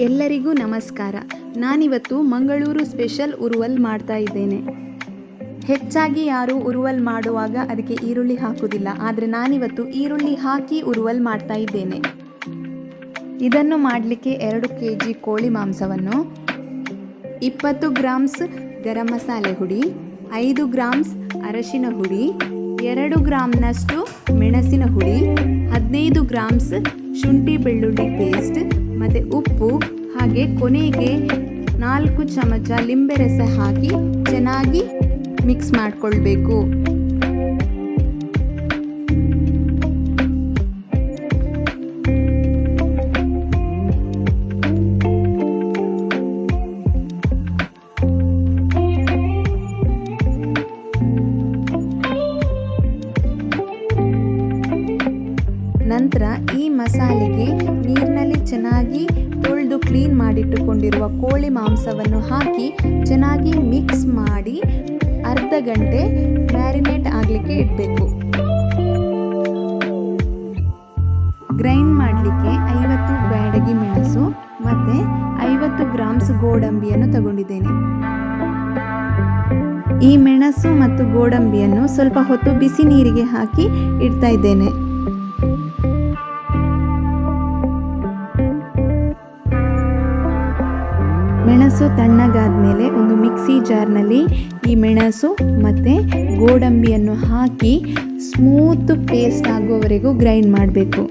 ಎಲ್ಲರಿಗೂ ನಮಸ್ಕಾರ. ನಾನಿವತ್ತು ಮಂಗಳೂರು ಸ್ಪೆಷಲ್ ಉರುವಲ್ ಮಾಡ್ತಾ ಇದ್ದೇನೆ. ಹೆಚ್ಚಾಗಿ ಯಾರು ಉರುವಲ್ ಮಾಡುವಾಗ ಅದಕ್ಕೆ ಈರುಳ್ಳಿ ಹಾಕುವುದಿಲ್ಲ. ಆದರೆ ನಾನಿವತ್ತು ಈರುಳ್ಳಿ ಹಾಕಿ ಉರುವಲ್ ಮಾಡ್ತಾ ಇದ್ದೇನೆ. ಇದನ್ನು ಮಾಡಲಿಕ್ಕೆ ಎರಡು ಕೆ ಜಿ ಕೋಳಿ ಮಾಂಸವನ್ನು, ಇಪ್ಪತ್ತು ಗ್ರಾಮ್ಸ್ ಗರಂ ಮಸಾಲೆ ಹುಡಿ, ಐದು ಗ್ರಾಮ್ಸ್ ಅರಶಿನ ಹುಡಿ, ಎರಡು ಗ್ರಾಮ್ನಷ್ಟು ಮೆಣಸಿನ ಹುಡಿ, ಹದಿನೈದು ಗ್ರಾಮ್ಸ್ ಶುಂಠಿ ಬೆಳ್ಳುಳ್ಳಿ ಪೇಸ್ಟ್ ಮತ್ತು ಉಪ್ಪು ಹಾಗೆ ಕೊನೆಗೆ ನಾಲ್ಕು ಚಮಚ ಲಿಂಬೆ ರಸ ಹಾಕಿ ಚೆನ್ನಾಗಿ ಮಿಕ್ಸ್ ಮಾಡಿಕೊಳ್ಬೇಕು. ನಂತರ ಈ ಮಸಾಲೆಗೆ ನೀರಿನಲ್ಲಿ ಚೆನ್ನಾಗಿ ತೊಳೆದು ಕ್ಲೀನ್ ಮಾಡಿಟ್ಟುಕೊಂಡಿರುವ ಕೋಳಿ ಮಾಂಸವನ್ನು ಹಾಕಿ ಚೆನ್ನಾಗಿ ಮಿಕ್ಸ್ ಮಾಡಿ ಅರ್ಧ ಗಂಟೆ ಮ್ಯಾರಿನೇಟ್ ಆಗಲಿಕ್ಕೆ ಇಡಬೇಕು. ಗ್ರೈಂಡ್ ಮಾಡಲಿಕ್ಕೆ ಐವತ್ತು ಬ್ಯಾಡಗಿ ಮೆಣಸು ಮತ್ತು ಐವತ್ತು ಗ್ರಾಮ್ಸ್ ಗೋಡಂಬಿಯನ್ನು ತಗೊಂಡಿದ್ದೇನೆ. ಈ ಮೆಣಸು ಮತ್ತು ಗೋಡಂಬಿಯನ್ನು ಸ್ವಲ್ಪ ಹೊತ್ತು ಬಿಸಿ ನೀರಿಗೆ ಹಾಕಿ ಇಡ್ತಾ ಇದ್ದೇನೆ. ಮೆಣಸು ತಣ್ಣಗಾದ ಮೇಲೆ ಒಂದು ಮಿಕ್ಸಿ ಜಾರ್ನಲ್ಲಿ ಈ ಮೆಣಸು ಮತ್ತು ಗೋಡಂಬಿಯನ್ನು ಹಾಕಿ ಸ್ಮೂತ್ ಪೇಸ್ಟ್ ಆಗುವವರೆಗೂ ಗ್ರೈಂಡ್ ಮಾಡಬೇಕು.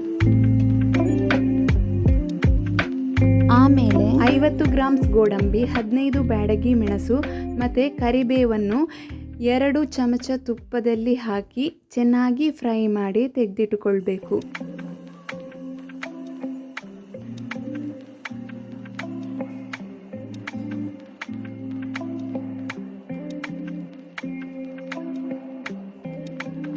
ಆಮೇಲೆ ಐವತ್ತು ಗ್ರಾಮ್ಸ್ ಗೋಡಂಬಿ, ಹದಿನೈದು ಬ್ಯಾಡಗಿ ಮೆಣಸು ಮತ್ತು ಕರಿಬೇವನ್ನು ಎರಡು ಚಮಚ ತುಪ್ಪದಲ್ಲಿ ಹಾಕಿ ಚೆನ್ನಾಗಿ ಫ್ರೈ ಮಾಡಿ ತೆಗೆದಿಟ್ಟುಕೊಳ್ಬೇಕು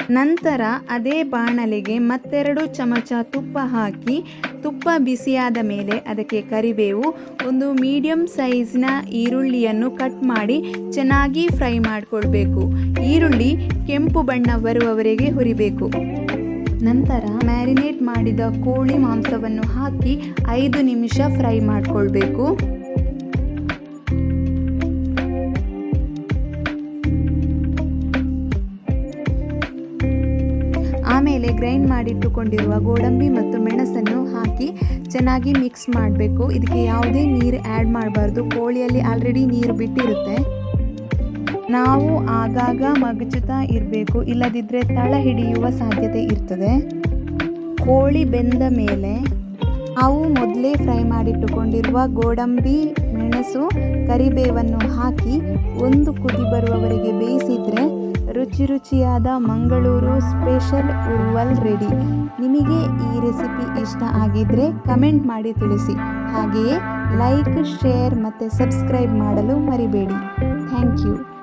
ನಂತರ ಅದೇ ಬಾಣಲೆಗೆ ಮತ್ತೆರಡು ಚಮಚ ತುಪ್ಪ ಹಾಕಿ, ತುಪ್ಪ ಬಿಸಿಯಾದ ಮೇಲೆ ಅದಕ್ಕೆ ಕರಿಬೇವು, ಒಂದು ಮೀಡಿಯಂ ಸೈಜ್ನ ಈರುಳ್ಳಿಯನ್ನು ಕಟ್ ಮಾಡಿ ಚೆನ್ನಾಗಿ ಫ್ರೈ ಮಾಡಿಕೊಳ್ಬೇಕು. ಈರುಳ್ಳಿ ಕೆಂಪು ಬಣ್ಣ ಬರುವವರೆಗೆ ಹುರಿಬೇಕು. ನಂತರ ಮ್ಯಾರಿನೇಟ್ ಮಾಡಿದ ಕೋಳಿ ಮಾಂಸವನ್ನು ಹಾಕಿ ಐದು ನಿಮಿಷ ಫ್ರೈ ಮಾಡಿಕೊಳ್ಬೇಕು. ಆಮೇಲೆ ಗ್ರೈಂಡ್ ಮಾಡಿಟ್ಟುಕೊಂಡಿರುವ ಗೋಡಂಬಿ ಮತ್ತು ಮೆಣಸನ್ನು ಹಾಕಿ ಚೆನ್ನಾಗಿ ಮಿಕ್ಸ್ ಮಾಡಬೇಕು. ಇದಕ್ಕೆ ಯಾವುದೇ ನೀರು ಆ್ಯಡ್ ಮಾಡಬಾರ್ದು. ಕೋಳಿಯಲ್ಲಿ ಆಲ್ರೆಡಿ ನೀರು ಬಿಟ್ಟಿರುತ್ತೆ. ನಾವು ಆಗಾಗ ಮಗಚುತ್ತಾ ಇರಬೇಕು. ಇಲ್ಲದಿದ್ದರೆ ತಳ ಹಿಡಿಯುವ ಸಾಧ್ಯತೆ ಇರ್ತದೆ. ಕೋಳಿ ಬೆಂದ ಮೇಲೆ ನಾವು ಮೊದಲೇ ಫ್ರೈ ಮಾಡಿಟ್ಟುಕೊಂಡಿರುವ ಗೋಡಂಬಿ, ಮೆಣಸು, ಕರಿಬೇವನ್ನು ಹಾಕಿ ಒಂದು ಕುದಿ ಬರುವವರೆಗೆ ಬೇಯಿಸಿದರೆ ರುಚಿ ರುಚಿಯಾದ ಮಂಗಳೂರು ಸ್ಪೆಷಲ್ ಉರ್ವಲ್ ರೆಡಿ. ನಿಮಗೆ ಈ ರೆಸಿಪಿ ಇಷ್ಟ ಆಗಿದ್ದರೆ ಕಮೆಂಟ್ ಮಾಡಿ ತಿಳಿಸಿ. ಹಾಗೆಯೇ ಲೈಕ್, ಶೇರ್ ಮತ್ತು ಸಬ್ಸ್ಕ್ರೈಬ್ ಮಾಡಲು ಮರಿಬೇಡಿ. Thank you.